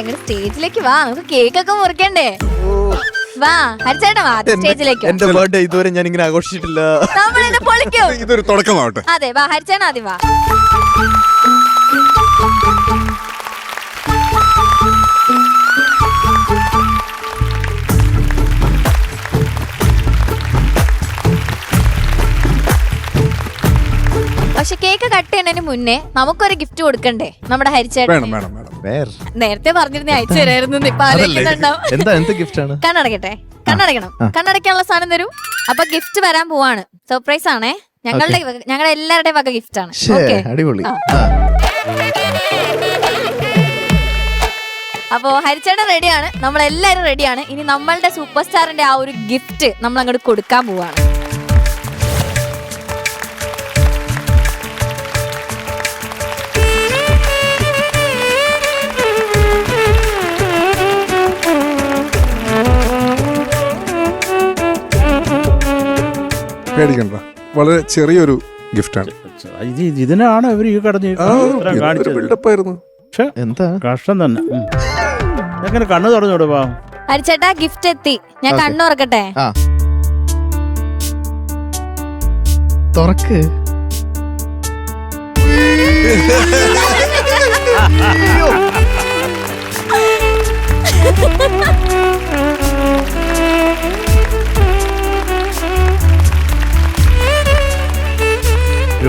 സ്റ്റേജിലേക്ക് വാ നമുക്ക് കേക്ക് ഒക്കെ മുറിക്കണ്ടേ? വാ ഹരിച്ചേട്ടാ വാ സ്റ്റേജിലേക്ക് എന്റെ ബർത്ത്ഡേ ഇതുവരെ ഞാൻ ഇങ്ങനെ ആഘോഷിച്ചിട്ടില്ല. നമ്മളിത് പൊളിക്കും. ഇതൊരു തുടക്കമാവട്ടെ. അതെ വാ ഹരിച്ചേട്ടാ ആദ്യം വാ. പക്ഷെ കേക്ക് കട്ട് ചെയ്യുന്നതിന് മുന്നേ നമുക്കൊരു ഗിഫ്റ്റ് കൊടുക്കണ്ടേ? നമ്മുടെ ഹരിച്ചേട്ടൻ വേണം വേണം വേണം. നേരത്തെ പറഞ്ഞിരുന്നേ അയച്ചു തരായിരുന്നു ഇപ്പൊ ആലോചിക്കുന്നുണ്ടാവും എന്താ എന്ത് ഗിഫ്റ്റ് ആണ് കണ്ണടക്കട്ടെ കണ്ണടക്കണം കണ്ണടക്കാനുള്ള സാധനം തരൂ. അപ്പൊ ഗിഫ്റ്റ് വരാൻ പോവാണ്. സർപ്രൈസ് ആണേ. ഞങ്ങളുടെ ഞങ്ങളുടെ എല്ലാവരുടെയും വക ഗിഫ്റ്റ് ആണ്. ശ്ശേ, അടിപൊളി. ആ. ആ. അപ്പോ ഹരിച്ചേട്ടൻ റെഡിയാണ് നമ്മളെല്ലാരും എല്ലാവരും റെഡിയാണ് ഇനി നമ്മളുടെ സൂപ്പർ സ്റ്റാറിന്റെ ആ ഒരു ഗിഫ്റ്റ് നമ്മൾ അങ്ങോട്ട് കൊടുക്കാൻ പോവാണ്. പേടിക്കണ്ട. വളരെ ചെറിയൊരു ഗിഫ്റ്റാണ്. ഇത് ഇതിനാണ് ഇവർ ഈ കടഞ്ഞ് കാണിച്ചത്? ബിൽഡപ്പായിരുന്നു പക്ഷെ എന്താ? കഷ്ടം തന്നെ. എങ്ങനെ കണ്ണു തുറന്നു പാവം? ഹരിച്ചേട്ടാ ഗിഫ്റ്റ് എത്തി. ഞാൻ. കണ്ണു തുറക്കട്ടെ?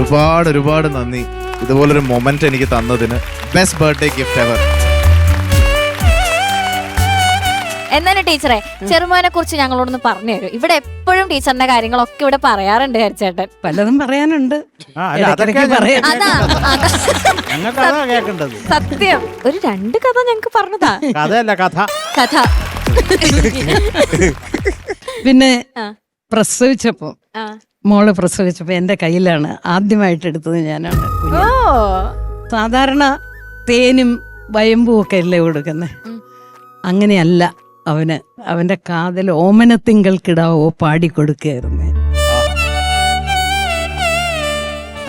ഒരുപാട് ഒരുപാട് നന്ദി. ഇതുപോലൊരു മൊമെന്റ് എനിക്ക് തന്നതിന്. ബെസ്റ്റ് ബർത്ത്ഡേ ഗിഫ്റ്റ് എവർ എന്നാലും ടീച്ചറെ ചെറുമോനെ കുറിച്ച് ഞങ്ങളോടൊന്ന് പറഞ്ഞു തരും. ഇവിടെ എപ്പോഴും ടീച്ചറിന്റെ കാര്യങ്ങളൊക്കെ ഇവിടെ പറയാറുണ്ട് ചേട്ടൻ പലതും പറയാനുണ്ട്. അതാ സത്യം ഒരു രണ്ട് കഥ ഞങ്ങക്ക് പറഞ്ഞതാ. കഥയല്ല കഥ. കഥ. പിന്നെ. പ്രസവിച്ചപ്പോ ആ. മോൾ പ്രസവിച്ചപ്പോ എന്റെ കയ്യിലാണ് ആദ്യമായിട്ട് എടുത്തത് ഞാനാണ് കുഞ്ഞ്. സാധാരണ തേനും വയമ്പും ഒക്കെ അല്ലേ കൊടുക്കുന്നത്. അങ്ങനെയല്ല അവന്. അവന്റെ കാതൽ ഓമനത്തിങ്കൾ കിടാവോ പാടിക്കൊടുക്കുകയായിരുന്നു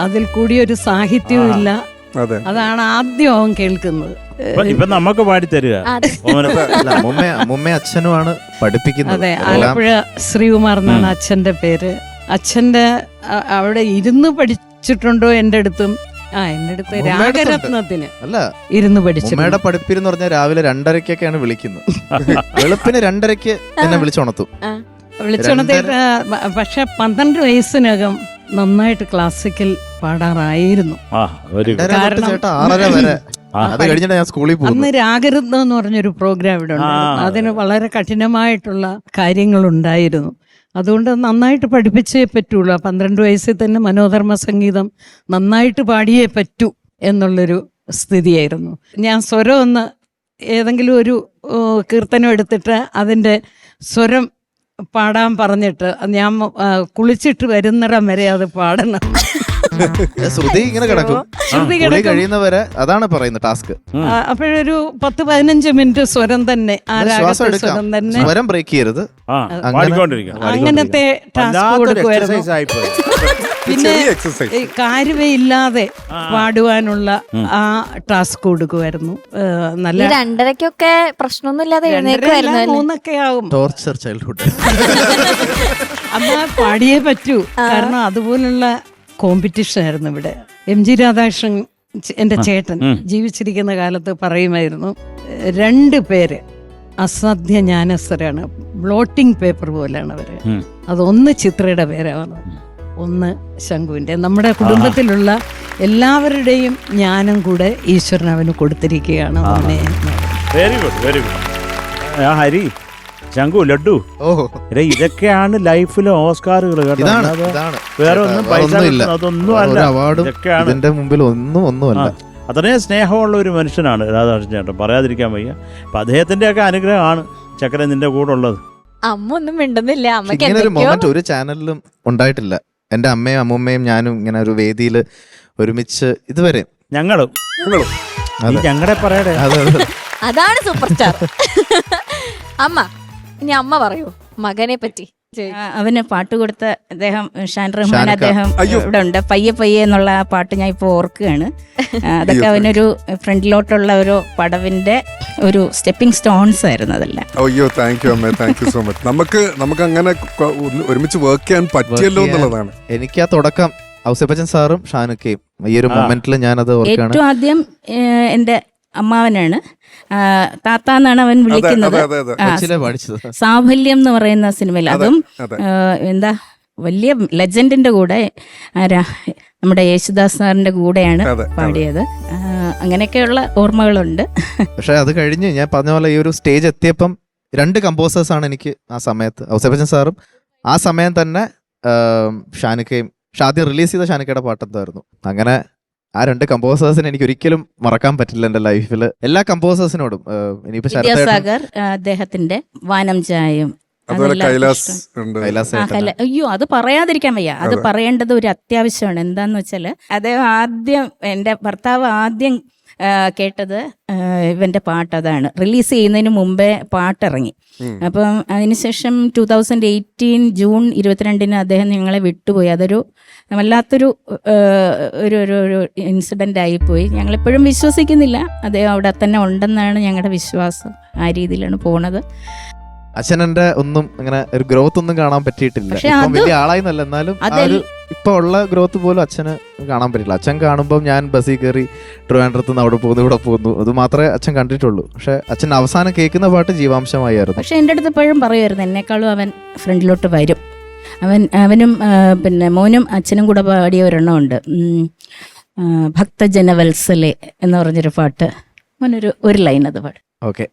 അതിൽ കൂടി ഒരു സാഹിത്യവും ഇല്ല. അതെ. അതാണ് ആദ്യം അവൻ കേൾക്കുന്നത്. ഇപ്പൊ- ഇപ്പൊ നമുക്ക് പാടിത്തരിക അതെ. അല്ല അമ്മുമ്മ അമ്മുമ്മ അച്ഛനുമാണ് പഠിപ്പിക്കുന്നത്. അതെ എല്ലാം ആലപ്പുഴ ശ്രീകുമാർ എന്നാണ് അച്ഛന്റെ പേര്. അച്ഛന്റെ അ- അവിടെ ഇരുന്ന് പഠിച്ചിട്ടുണ്ടോ എന്റെ അടുത്തും? ആ എന്റെ അടുത്ത്. രാഗരത്നത്തിന് അല്ല. ഇരുന്ന് പഠിപ്പിരെന്ന് പറഞ്ഞാൽ രാവിലെ രണ്ടരക്കൊക്കെയാണ് വിളിക്കുന്നത്. വെളുപ്പിന് രണ്ടരക്ക് എന്നെ വിളിച്ചുണർത്തും. വിളിച്ചുണർത്തിയിട്ട് പക്ഷെ പന്ത്രണ്ട് വയസ്സിനകം നന്നായിട്ട് ക്ലാസിക്കൽ പാടാറായിരുന്നു. അന്ന് രാഗരത്നം എന്ന് പറഞ്ഞൊരു പ്രോഗ്രാം ഇവിടെ ഉണ്ടായിരുന്നു. ആ. അതിന് വളരെ കഠിനമായിട്ടുള്ള കാര്യങ്ങളുണ്ടായിരുന്നു അതുകൊണ്ട് നന്നായിട്ട് പഠിപ്പിച്ചേ പറ്റുള്ളൂ. പന്ത്രണ്ട് വയസ്സിൽ തന്നെ മനോധർമ്മ സംഗീതം നന്നായിട്ട് പാടിയേ പറ്റൂ എന്നുള്ളൊരു സ്ഥിതിയായിരുന്നു. ഞാൻ സ്വരം ഒന്ന് ഏതെങ്കിലും ഒരു കീർത്തനം എടുത്തിട്ട് അതിന്റെ സ്വരം പാടാൻ പറഞ്ഞിട്ട് ഞാൻ കുളിച്ചിട്ട് വരുന്നിടം വരെ അത് പാടണം. ശ്രുതി ഇങ്ങനെ കിടക്കും. ശ്രുതി കുളി കിടക്കും. കഴിയുന്നവരെ അതാണ് പറയുന്നത് ടാസ്ക്. അപ്പോഴൊരു പത്ത് പതിനഞ്ച് മിനിറ്റ് സ്വരം തന്നെ ആ ശ്വാസം രാഗത്തെ എടുക്കാം. സ്വരം തന്നെ. സ്വരം ബ്രേക്ക് ചെയ്യരുത്. ആ അങ്ങനെ- പാടിക്കൊണ്ടിരിക്കണം അങ്ങനത്തെ ടാസ്ക് കൊടുക്കുമായിരുന്നു എക്സസൈസ് ആയിപ്പോയി. പിന്നെ ചെറിയ എക്സസൈസ് ഈ കാര്യവയില്ലാതെ പാടുവാനുള്ള ആ ടാസ്ക് കൊടുക്കുമായിരുന്നു ഏ, ഈ നല്ല രണ്ടരക്കൊക്കെ പ്രശ്നമൊന്നുമില്ലാതെ എഴുന്നേക്കുമായിരുന്നു അല്ല, മൂന്നൊക്കെ ആവും ടോർച്ചർ ചൈൽഡ്ഹുഡ് അമ്മ പാടിയേ പറ്റൂ. കാരണം അതുപോലുള്ള കോമ്പറ്റീഷൻ ആയിരുന്നു ഇവിടെ. എം ജി രാധാകൃഷ്ണൻ എന്റെ എന്റെ ചേട്ടൻ ജീവിച്ചിരിക്കുന്ന കാലത്ത് പറയുമായിരുന്നു രണ്ട് പേര് അസാധ്യ ജ്ഞാനസ്ഥരാണ്. ബ്ലോട്ടിംഗ് പേപ്പർ പോലെയാണ് അവർ. അതൊന്ന് ചിത്രയുടെ പേരാണ്. ഒന്ന് ശംഖുവിന്റെ നമ്മുടെ കുടുംബത്തിലുള്ള എല്ലാവരുടെയും ജ്ഞാനം കൂടെ ഈശ്വരൻ അവന് കൊടുത്തിരിക്കുകയാണ്. Very good very good Hari. ശംഖു ലഡു ഓ എടാ, ഇതൊക്കെയാണ് ലൈഫിലെ ഓസ്കാറുകൾ കേട്ടോ. ഇതാണ് അല്ലാതെ ഇതാണ്. വേറെ ഒന്നും പൈസ. കിട്ടുന്ന അതൊന്നും അല്ല. ഒരു അവാർഡും ഇതൊക്കെയാണ്. ഇതിന്റെ മുമ്പിൽ ഒന്നും ഒന്നുമല്ല. ആ, അത്രയും സ്നേഹമുള്ള ഒരു മനുഷ്യനാണ് രാധാകൃഷ്ണൻ ചേട്ടൻ. പറയാതിരിക്കാൻ വയ്യ. അപ്പൊ അദ്ദേഹത്തിന്റെ ഒക്കെ അനുഗ്രഹമാണ് ചക്കര നിന്റെ കൂടെ ഉള്ളത്. അമ്മ ഒന്നും മിണ്ടുന്നില്ല. അമ്മയ്ക്ക് ഇങ്ങനെ ഒരു എന്തൊക്കെയോ മൊമെന്റ് ഒരു ചാനലിലും ഉണ്ടായിട്ടില്ല. എന്റെ അമ്മയും അമ്മൂമ്മയും ഞാനും ഇങ്ങനെ ഒരു വേദിയിൽ ഒരുമിച്ച് ഇതുവരെ. ഞങ്ങളും. ഞങ്ങളും. അതെ. ഞങ്ങളെ പറയടേ. അതെ, അതെ. അതാണ് സൂപ്പർ സ്റ്റാർ അമ്മ ഇനി അമ്മ പറയൂ മകനെ പറ്റി. അവന് പാട്ട് കൊടുത്ത അദ്ദേഹം ഷാൻ റഹ്മാൻ അദ്ദേഹം. ഇവിടെ ഉണ്ട്. പയ്യെ പയ്യെ എന്നുള്ള ആ പാട്ട് ഞാൻ ഇപ്പോൾ ഓർക്കുകയാണ്. അതൊക്കെ. അവനൊരു ഫ്രണ്ടിലോട്ടുള്ള ഒരു പടവിന്റെ ഒരു സ്റ്റെപ്പിംഗ് സ്റ്റോൺസ് ആയിരുന്നു അതെല്ലാം. അയ്യോ താങ്ക് യു അമ്മേ. താങ്ക് യു സോ മച്ച് നമുക്ക് നമുക്ക് അങ്ങനെ ഒരുമിച്ച് വർക്ക് ചെയ്യാൻ പറ്റിയല്ലോ എന്നുള്ളതാണ്. എനിക്ക് ആ തുടക്കം ഔസേപ്പച്ചൻ സാറും ഷാനൊക്കെയും ഈ ഒരു. മൊമെന്റിൽ ഞാനത് ഓർക്കുകയാണ്. ഏറ്റവും ആദ്യം എന്റെ എന്റെ അമ്മാവനാണ്. താത്ത എന്നാണ് അവൻ വിളിക്കുന്നത്. അതെ അതെ അതെ ആ, സാഫല്യം എന്ന് പറയുന്ന സിനിമയിൽ. അതും എന്താ വലിയ ലെജൻഡിന്റെ കൂടെ ആരാ നമ്മുടെ യേശുദാസ് സാറിന്റെ കൂടെയാണ്. പാടിയത്. അങ്ങനെയൊക്കെയുള്ള ഓർമ്മകളുണ്ട്. പക്ഷെ അത് കഴിഞ്ഞ് ഞാൻ പറഞ്ഞ പോലെ ഈ ഒരു സ്റ്റേജ് എത്തിയപ്പം രണ്ട് കമ്പോസേഴ്സ് ആണ് എനിക്ക് ആ സമയത്ത് ഔസേപ്പച്ചൻ സാറും. ആ സമയം തന്നെ ഷാനുക്കയും ഷാദ്യം റിലീസ് ചെയ്ത ഷാനുക്കയുടെ പാട്ടെന്തായിരുന്നു. അങ്ങനെ ആ രണ്ട് കമ്പോസേഴ്സിനെ എനിക്ക് ഒരിക്കലും മറക്കാൻ പറ്റില്ല എന്റെ ലൈഫിൽ എല്ലാ കമ്പോസേഴ്സിനോടും ഇനിയിപ്പോ വിദ്യാസാഗർ അദ്ദേഹത്തിന്റെ വാനം ചായം അതുപോലെ കൈലാസ് ഉണ്ട്. കൈലാസ് ആ, അയ്യോ അത് പറയാതിരിക്കാൻ വയ്യ. അത്. പറയേണ്ടത് ഒരു അത്യാവശ്യമാണ്. എന്താന്ന് വെച്ചാൽ അദ്ദേഹം ആദ്യം എന്റെ ഭർത്താവ് ആദ്യം കേട്ടത് ഇവന്റെ പാട്ട് അതാണ്. റിലീസ് ചെയ്യുന്നതിന് മുമ്പേ പാട്ടിറങ്ങി. അപ്പം അതിനുശേഷം ടൂ തൗസൻഡ് എയ്റ്റീൻ ജൂൺ ഇരുപത്തിരണ്ടിന് അദ്ദേഹം ഞങ്ങളെ വിട്ടുപോയി. അതൊരു വല്ലാത്തൊരു ഒരു ഒരു ഒരു ഇൻസിഡന്റ് ആയിപ്പോയി. ഞങ്ങളെപ്പോഴും വിശ്വസിക്കുന്നില്ല. അദ്ദേഹം അവിടെ തന്നെ ഉണ്ടെന്നാണ് ഞങ്ങളുടെ വിശ്വാസം. ആ രീതിയിലാണ് പോണത്. അച്ഛനന്റെ ഒന്നും അങ്ങനെ ഒരു ഗ്രോത്ത് ഒന്നും കാണാൻ പറ്റിയിട്ടില്ല. വലിയ ആളായി എന്നാലും ഇപ്പൊ ഉള്ള ഗ്രോത്ത് പോലും അച്ഛന് കാണാൻ പറ്റില്ല അച്ഛൻ കാണുമ്പോൾ ഞാൻ ബസ്സിൽ കയറി ട്രിവാൻഡ്രത്ത് നിന്ന് അവിടെ പോകുന്നു ഇവിടെ പോകുന്നു അത് മാത്രമേ അച്ഛൻ കണ്ടിട്ടുള്ളൂ പക്ഷെ അച്ഛൻ അവസാനം കേൾക്കുന്ന പാട്ട് ജീവാംശമായിരുന്നു പക്ഷെ എന്റെ അടുത്ത് എപ്പോഴും പറയുമായിരുന്നു എന്നെക്കാളും അവൻ ഫ്രണ്ടിലോട്ട് വരും അവൻ അവനും പിന്നെ മോനും അച്ഛനും കൂടെ പാടിയ ഒരെണ്ണം ഉണ്ട് ഉം, ആ, ഭക്തജനവത്സലെ എന്ന് പറഞ്ഞൊരു പാട്ട് മോനൊരു ഒരു ലൈൻ അത് പാടും ഓക്കെ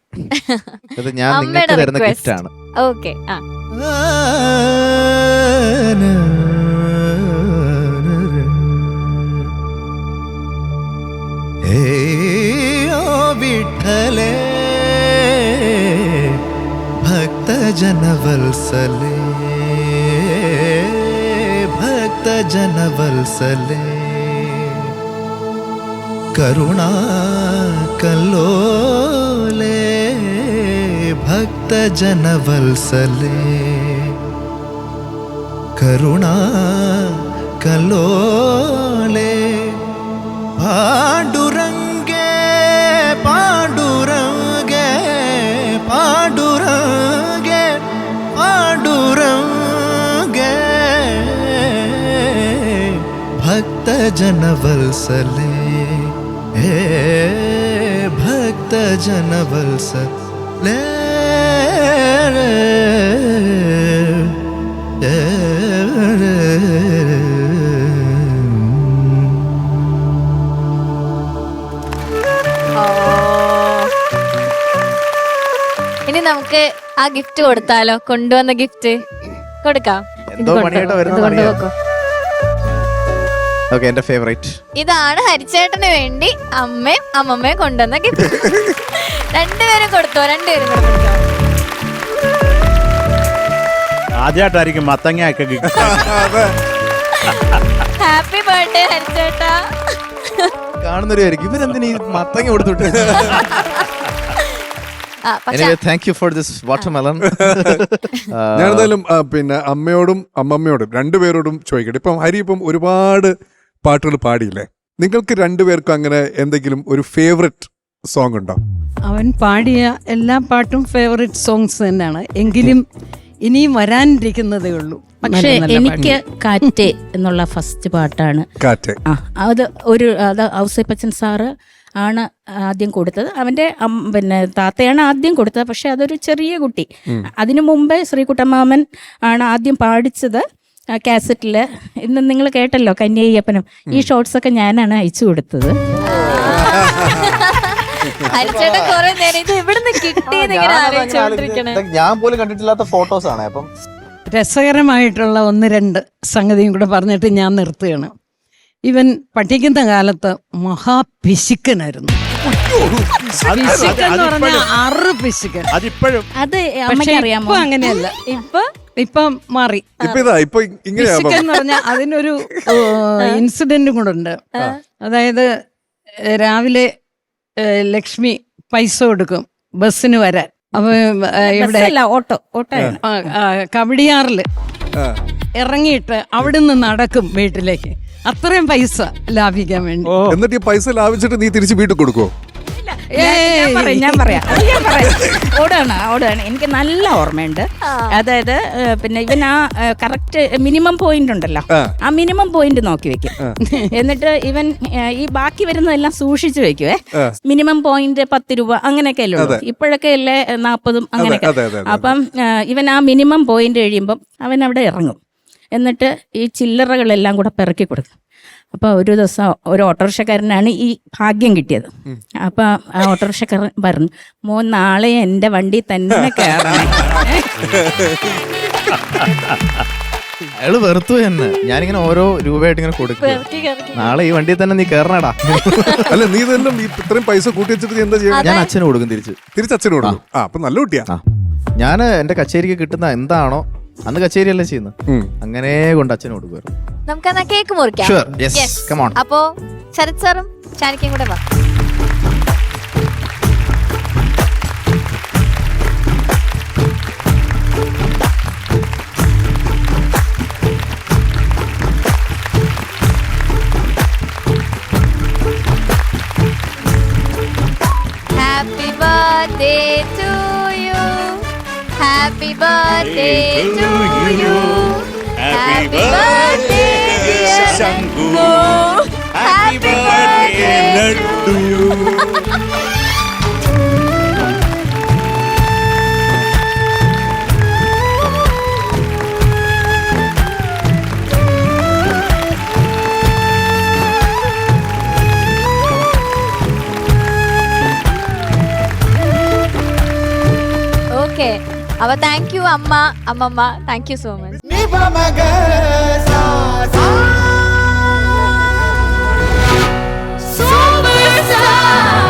ഇത് ഞാൻ നിങ്ങൾക്ക് തരുന്ന request. ഗിഫ്റ്റ് ആണ് ഓക്കെ ആ विठ्ठले भक्तजनवल्सले भक्तजनवल्सले करुणा कल्लोले भक्तजनवल्सले करुणा कल्लोले पाण्डुरङ्गे पाण्डुरङ्गे पाण्डुरङ्गे पाण्डुरङ्गे भक्तजनवल्सले पाडूरं गे भक्त जनवसले हे भक्त जनवले നമുക്ക് ആ ഗിഫ്റ്റ് കൊടുത്താലോ? കൊണ്ടുവന്ന ഗിഫ്റ്റ് കൊടുക്കാം. എന്തോ. ഓക്കെ എന്റെ ഫേവറേറ്റ് ഇതാണ് ഹരിച്ചേട്ടന് വേണ്ടി അമ്മയും അമ്മമ്മയും കൊണ്ടുവന്ന ഗിഫ്റ്റ് രണ്ടുപേരും കൊടുത്തോ? രണ്ടുപേരും കൂടെ കൊടുത്തോ? ആദ്യമായിട്ടായിരിക്കും മത്തങ്ങ ഒക്കെ അതെ. ഹാപ്പി ബർത്ത്ഡേ ഹരിച്ചേട്ടാ. കാണുന്നൊരു ആയിരിക്കും ഇവരെന്തിനീ മത്തങ്ങ കൊടുത്തിട്ട് thank you for this watermelon ഞാൻ എന്തായാലും പിന്നെ അമ്മയോടും അമ്മമ്മയോടും രണ്ടുപേരോടും ചോദിക്കട്ടെ. ഇപ്പം ഹരി ഇപ്പം ഒരുപാട് പാട്ടുകൾ പാടിയില്ലേ? നിങ്ങൾക്ക് രണ്ടുപേർക്കും അങ്ങനെ എന്തെങ്കിലും ഒരു ഫേവററ്റ് സോങ് ഉണ്ടോ? അവൻ പാടിയ എല്ലാ പാട്ടും ഫേവററ്റ് സോങ്സ് തന്നെയാണ്. എങ്കിലും ഇനിയും വരാനിരിക്കുന്നതേ ഉള്ളൂ. പക്ഷേ എനിക്ക് കാറ്റ് എന്നുള്ള ഫസ്റ്റ് പാട്ടാണ്. കാറ്റ്. അത് ഒരു അത് ഔസേപ്പച്ചൻ സാറ് ആണ് ആദ്യം കൊടുത്തത്. അവന്റെ പിന്നെ താത്തയാണ് ആദ്യം കൊടുത്തത്. പക്ഷെ അതൊരു ചെറിയ കുട്ടി. അതിനു മുമ്പേ ശ്രീകുട്ടമാമൻ ആണ് ആദ്യം പാടിച്ചത് കാസറ്റിൽ ഇന്ന് നിങ്ങൾ കേട്ടല്ലോ കന്യയ്യപ്പനും. ഈ ഷോർട്സ് ഒക്കെ ഞാനാണ് അയച്ചു കൊടുത്തത്. ഞാൻ പോലും കണ്ടിട്ടില്ലാത്ത ഫോട്ടോസ് ആണ് അപ്പം രസകരമായിട്ടുള്ള ഒന്ന് രണ്ട് സംഗതിയും കൂടെ പറഞ്ഞിട്ട് ഞാൻ നിർത്തുകയാണ്. ഇവൻ പഠിക്കുന്ന കാലത്ത് മഹാപിശുക്കനായിരുന്നു പിശുക്കൻ എന്ന് പറഞ്ഞാൽ അറു പിശുക്കൻ അതിപ്പോഴും. അത് പക്ഷെ അമ്മയ്ക്ക് അറിയാമോ ഇപ്പൊ അങ്ങനെയല്ല. ഇപ്പൊ? ഇപ്പം മാറി. ഇപ്പൊ ഇതാ ഇപ്പൊ ഇങ്ങനെയാ പിശുക്കൻ എന്ന് പറഞ്ഞാൽ അതിനൊരു ഇൻസിഡന്റ് കൂടെ ഉണ്ട്. അതായത് ഏഹ്, രാവിലെ ഏഹ്, ലക്ഷ്മി പൈസ കൊടുക്കും ബസ്സിന് വരാൻ. അപ്പൊ ഇവിടെ ബസ്സല്ല ഓട്ടോ ഓട്ടോയാണ് ആ, ആ, കവടിയാറിൽ ആ. ഇറങ്ങിയിട്ട് അവിടുന്ന് നടക്കും വീട്ടിലേക്ക്. അത്രയും പൈസ ലാഭിക്കാൻ വേണ്ടി. എന്നിട്ട് ഈ പൈസ ലാഭിച്ചിട്ട് നീ തിരിച്ച് വീട്ടിൽ കൊടുക്കോ ഞാൻ- ഞാൻ പറയാം ഞാൻ പറയാം. അത് ഞാൻ പറയാം. ഓടാണ് ഓടാണ്. എനിക്ക് നല്ല ഓർമ്മയുണ്ട്. അതായത് പിന്നെ ഇവൻ ആ കറക്റ്റ് മിനിമം പോയിന്റ് ഉണ്ടല്ലോ. ആ. മിനിമം പോയിന്റ് നോക്കി വെക്കും. എന്നിട്ട് ഇവൻ ഈ ബാക്കി വരുന്നതെല്ലാം സൂക്ഷിച്ചു വെക്കുവേ. മിനിമം പോയിന്റ് പത്ത് രൂപ അങ്ങനെയൊക്കെ അല്ലേ ഉള്ളൂ. ഇപ്പോഴൊക്കെ അല്ലേ നാൽപ്പതും അങ്ങനെയൊക്കെ. അപ്പം ഇവൻ ആ മിനിമം പോയിന്റ് കഴിയുമ്പം അവൻ അവിടെ ഇറങ്ങും. എന്നിട്ട് ഈ ചില്ലറകളെല്ലാം കൂടെ പെറുക്കി കൊടുക്കും അപ്പോൾ ഒരു ദിവസം ഒരു ഓട്ടോറിക്ഷക്കാരനാണ് ഈ ഭാഗ്യം കിട്ടിയത്. അപ്പോൾ ആ ഓട്ടോറിക്ഷക്കാരൻ പറഞ്ഞു മോ നാളെ എന്റെ വണ്ടി തന്നെ കയറണം അയാൾ വെറുത്തു തന്നെ ഞാനിങ്ങനെ ഓരോ രൂപയായിട്ട് ഇങ്ങനെ കൊടുക്കും. നാളെ ഈ വണ്ടിയിൽ തന്നെ നീ കയറണടാ അല്ല നീ തന്നെ ഈ ഇത്രയും പൈസ കൂട്ടി വെച്ചിട്ട് നീ എന്താ ചെയ്യുക? ഞാൻ അച്ഛന് കൊടുക്കും തിരിച്ച്. തിരിച്ച് അച്ഛന് കൊടുക്കും. ആ. അപ്പൊ നല്ല കുട്ടിയാ. ഞാൻ എന്റെ കച്ചേരിക്ക് കിട്ടുന്ന എന്താണോ അന്ന് കച്ചേരിയല്ലേ ചെയ്യുന്നത് ഉം. അങ്ങനെ കൊണ്ട് അച്ഛന് കൊടുക്കുമായിരുന്നു നമുക്ക് എന്നാ cake മുറിക്കാം sure yes Yes. Come on അപ്പോ ശരത് സാറും ചാനിക്കും കൂടെ വാ Happy birthday to you. Happy birthday to you. Happy birthday, dear Shangu. Happy birthday to you. Okay അപ്പൊ താങ്ക് യു അമ്മ അമ്മമ്മ. Thank you so much Superstar.